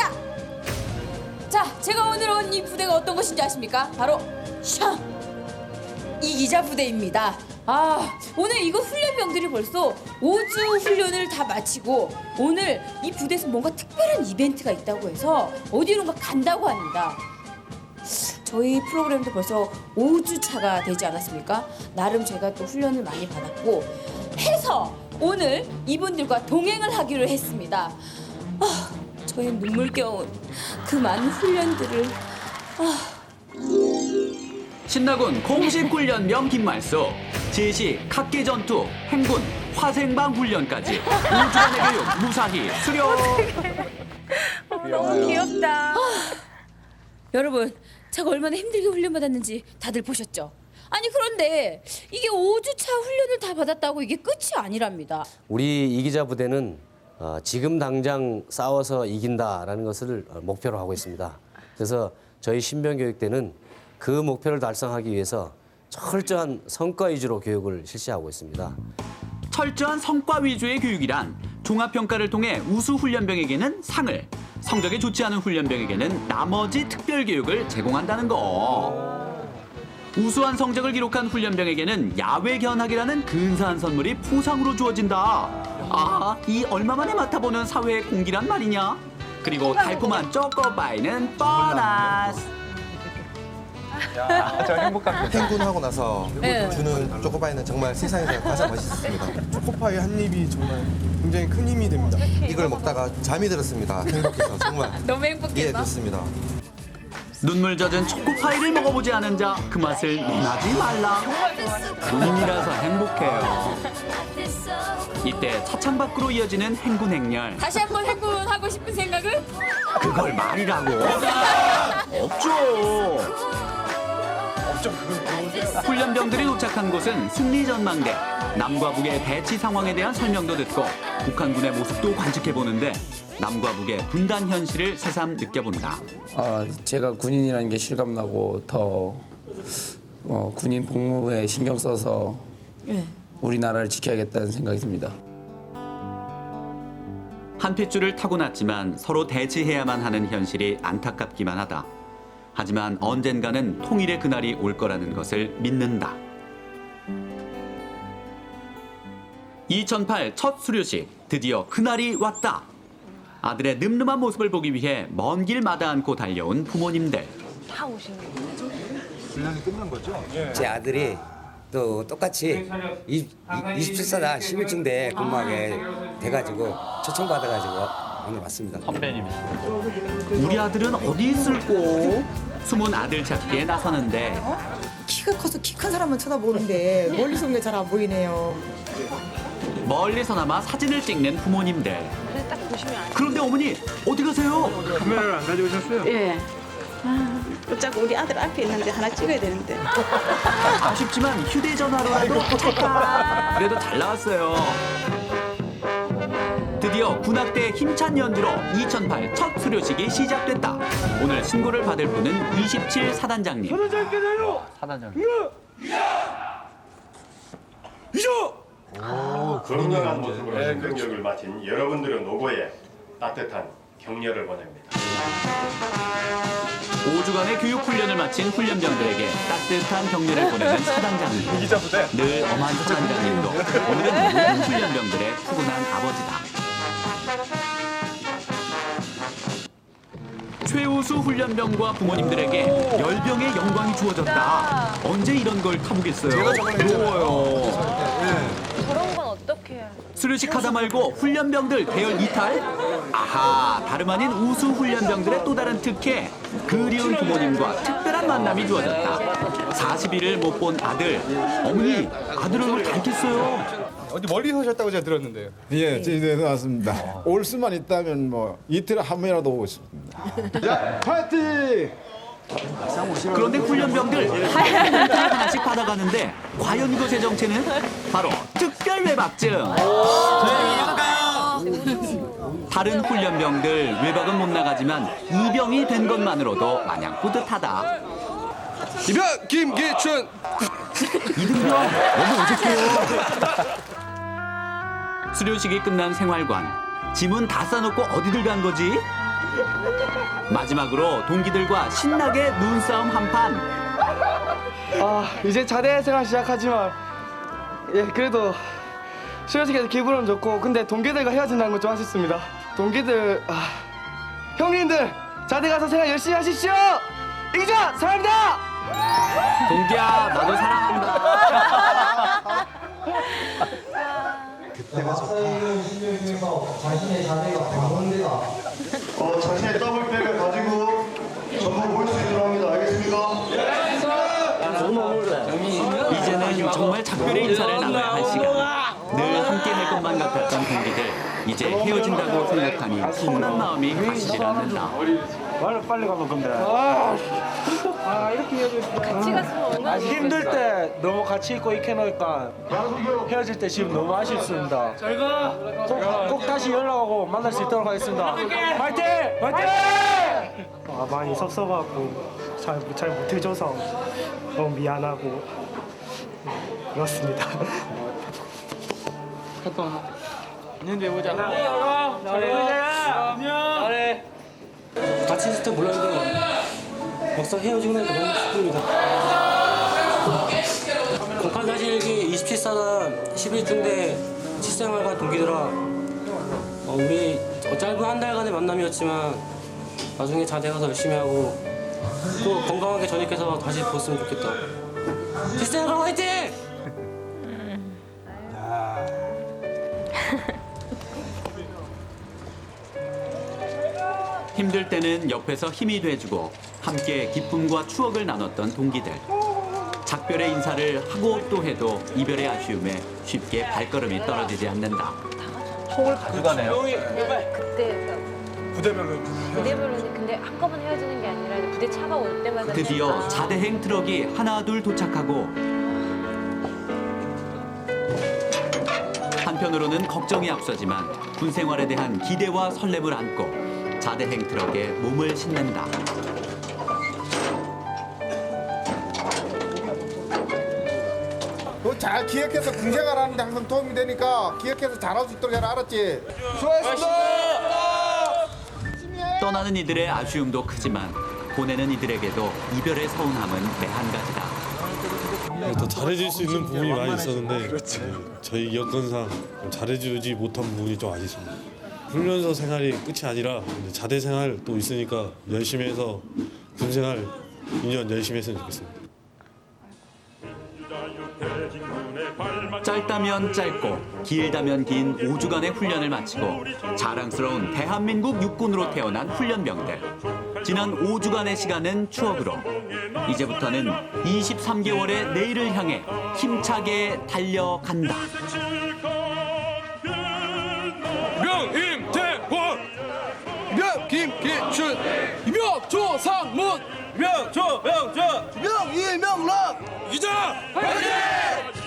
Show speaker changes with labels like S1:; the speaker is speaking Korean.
S1: 시작! 자, 제가 오늘 온 이 부대가 어떤 것인지 아십니까? 바로 샹! 이기자 부대입니다. 아, 오늘 이거 훈련병들이 벌써 5주 훈련을 다 마치고 오늘 이 부대에서 뭔가 특별한 이벤트가 있다고 해서 어디론가 간다고 합니다. 저희 프로그램도 벌써 5주 차가 되지 않았습니까? 나름 제가 또 훈련을 많이 받았고 해서 오늘 이분들과 동행을 하기로 했습니다. 아, 저의 눈물겨운 그 많은 훈련들을
S2: 신나군 공식 훈련병 김말수 제시 각계 전투 행군 화생방 훈련까지 5주간의 교육 무사히 수료
S3: 너무 귀엽다.
S1: 여러분, 제가 얼마나 힘들게 훈련받았는지 다들 보셨죠? 아니 그런데 이게 5주차 훈련을 다 받았다고 이게 끝이 아니랍니다.
S4: 우리 이기자 부대는 어, 지금 당장 싸워서 이긴다라는 것을 어, 목표로 하고 있습니다. 그래서 저희 신병교육대는 그 목표를 달성하기 위해서 철저한 성과 위주로 교육을 실시하고 있습니다.
S2: 철저한 성과 위주의 교육이란 종합평가를 통해 우수 훈련병에게는 상을 성적이 좋지 않은 훈련병에게는 나머지 특별 교육을 제공한다는 거. 우수한 성적을 기록한 훈련병에게는 야외 견학이라는 근사한 선물이 포상으로 주어진다. 아, 이 얼마 만에 맡아보는 사회의 공기란 말이냐? 그리고 달콤한 초코바이는 보너스.
S5: 행군하고 나서
S1: 네.
S5: 주는 초코바이는 정말 세상에서 가장 맛있었습니다.
S6: 초코파이 한 입이 정말 굉장히 큰 힘이 됩니다.
S5: 이걸 먹다가 잠이 들었습니다. 행복해서 정말
S1: 너무
S5: 예
S1: 행복해서.
S5: 그렇습니다.
S2: 눈물 젖은 초코파이를 먹어보지 않은 자 그 맛을 논하지 말라. 군인이라서 행복해요. 이때 차창 밖으로 이어지는 행군 행렬.
S1: 다시 한번 행군하고 싶은 생각은?
S2: 그걸 말이라고? 없죠. 훈련병들이 도착한 곳은 승리 전망대. 남과 북의 대치 상황에 대한 설명도 듣고 북한군의 모습도 관측해 보는데 남과 북의 분단 현실을 새삼 느껴본다.
S7: 아, 제가 군인이라는 게 실감나고 더 어, 군인 복무에 신경 써서 우리나라를 지켜야겠다는 생각이 듭니다.
S2: 한 핏줄을 타고났지만 서로 대치해야만 하는 현실이 안타깝기만 하다. 하지만 언젠가는 통일의 그날이 올 거라는 것을 믿는다. 2008 첫 수료식 드디어 그날이 왔다. 아들의 늠름한 모습을 보기 위해 먼 길 마다 않고 달려온 부모님들.
S3: 다 오시는 거예요?
S8: 제 아들이 또 똑같이 27사단 11중대 근무하게 돼가지고 초청받아가지고 오늘 왔습니다.
S2: 우리 아들은 어디 있을꼬? 숨은 아들 찾기에 나서는데
S9: 키가 커서 키 큰 사람만 쳐다보는데 멀리서 온게잘 안 보이네요.
S2: 멀리서나마 사진을 찍는 부모님들.
S3: 딱.
S2: 그런데 어머니 어디 가세요?
S10: 예. 아, 어차피 우리 아들 앞에 있는데 하나 찍어야 되는데.
S2: 아쉽지만 휴대전화로라도 찰칵. 그래도 잘 나왔어요. 드디어 군악대 힘찬 연주로 2008 첫 수료식이 시작됐다. 오늘 신고를 받을 분은 27 사단장님.
S11: 건강한 모습으로 행정교육을 마친 여러분들의 노고에 따뜻한 격려를 보냅니다.
S2: 5주간의 교육 훈련을 마친 훈련병들에게 따뜻한 격려를 보내는 사단장님. 늘 엄한 사단장님도 오늘은 모든 훈련병들의 푸근한 아버지다. 최우수 훈련병과 부모님들에게 열병의 영광이 주어졌다. 언제 이런 걸 타보겠어요? 부러워요.
S3: 저런 건 어떻게 해요?
S2: 수료식 하다 말고 훈련병들 대열 이탈? 아하, 다름 아닌 우수 훈련병들의 또 다른 특혜. 그리운 부모님과 특별한 만남이 주어졌다. 40일을 못 본 아들. 어머니, 아들 얼굴 닮겠어요.
S6: 어디 멀리 오셨다고 제가 들었는데요. 예, 제주도에서 왔습니다. 올 수만 있다면 뭐 이틀에 한 번이라도 오고 싶습니다. 자, 파이팅!
S2: 그런데 훈련병들 하얀 문자 하나씩 받아가는데 과연 이것의 정체는 바로 특 별 외박증. 다른 훈련병들 외박은 못 나가지만 이병이 된 것만으로도 마냥 뿌듯하다.
S6: 이병 김기춘
S2: 이등병 너무 어색해요. 수료식이 끝난 생활관 짐은 다 싸놓고 어디들 간 거지? 마지막으로 동기들과 신나게 눈싸움 한판.
S12: 아 이제 자대 생활 시작하지만 예 그래도 솔직히 기분은 좋고 근데 동기들과 헤어진다는 건 좀 아쉽습니다. 동기들 아, 형님들 자대 가서 생활 열심히 하십시오! 이기자! 사랑합니다!
S2: 동기야, 나도 사랑한다.
S11: 어, 자신의 더블백을 가지고 전부 모일 수 있도록 합니다. 알겠습니까?
S2: 이제는 정말 작별의 인사를 나눠야 할 시간. 늘 함께 할 것만 동기들. 이제 헤어진다고 생각하니 서운한 마음이 가시질 않는다.
S3: 같이 갔으면 얼마나
S12: 힘들 때 너무 같이 있고 이렇게 놓으니까 헤어질 때 지금 너무 아쉽습니다 꼭, 꼭 다시 연락하고 만날 수 있도록 하겠습니다 파이팅! 파이팅!
S13: 아, 많이 섭섭하고 잘, 잘 못해줘서 너무 미안하고 그렇습니다.
S12: 같이 있을 때 몰랐는데 막상 헤어지고 나니까 너무 기쁩니다. 공판 사실기 27사단 11중대 실생활과 동기들아. 어, 우리 어, 짧은 한 달간의 만남이었지만 나중에 자대 가서 열심히 하고 또 건강하게 전역해서 다시 보았으면 좋겠다. 실생활 화이팅!
S2: 힘들 때는 옆에서 힘이 돼주고 함께 기쁨과 추억을 나눴던 동기들. 작별의 인사를 하고 또 해도 이별의 아쉬움에 쉽게 발걸음이 떨어지지 않는다.
S3: 그때 부대별로 부대별로는 근데 한꺼번에 헤어지는 게 아니라 부대 차가 올 때마다
S2: 드디어 자대행 트럭이 하나 둘 도착하고 한편으로는 걱정이 앞서지만 군 생활에 대한 기대와 설렘을 안고 자대행 트럭에 몸을 싣는다.
S6: 그거 잘 기억해서 군생활 하는 데 항상 도움이 되니까 기억해서 잘할 수 있도록 해라 알았지?
S2: 떠나는 이들의 아쉬움도 크지만 보내는 이들에게도 이별의 서운함은 매한 가지다.
S14: 더 잘해줄 수 있는 부분이 많이 있었는데 네, 저희 여건상 좀 잘해주지 못한 부분이 좀 아쉽습니다. 훈련소 생활이 끝이 아니라 자대 생활 또 있으니까 열심히 해서 군 생활 2년 열심히 했으면 좋겠습니다.
S2: 짧다면 짧고 길다면 긴 5주간의 훈련을 마치고 자랑스러운 대한민국 육군으로 태어난 훈련병들. 지난 5주간의 시간은 추억으로 이제부터는 23개월의 내일을 향해 힘차게 달려간다.
S12: 조상문 명조 명조 명이명락 이자 화이팅!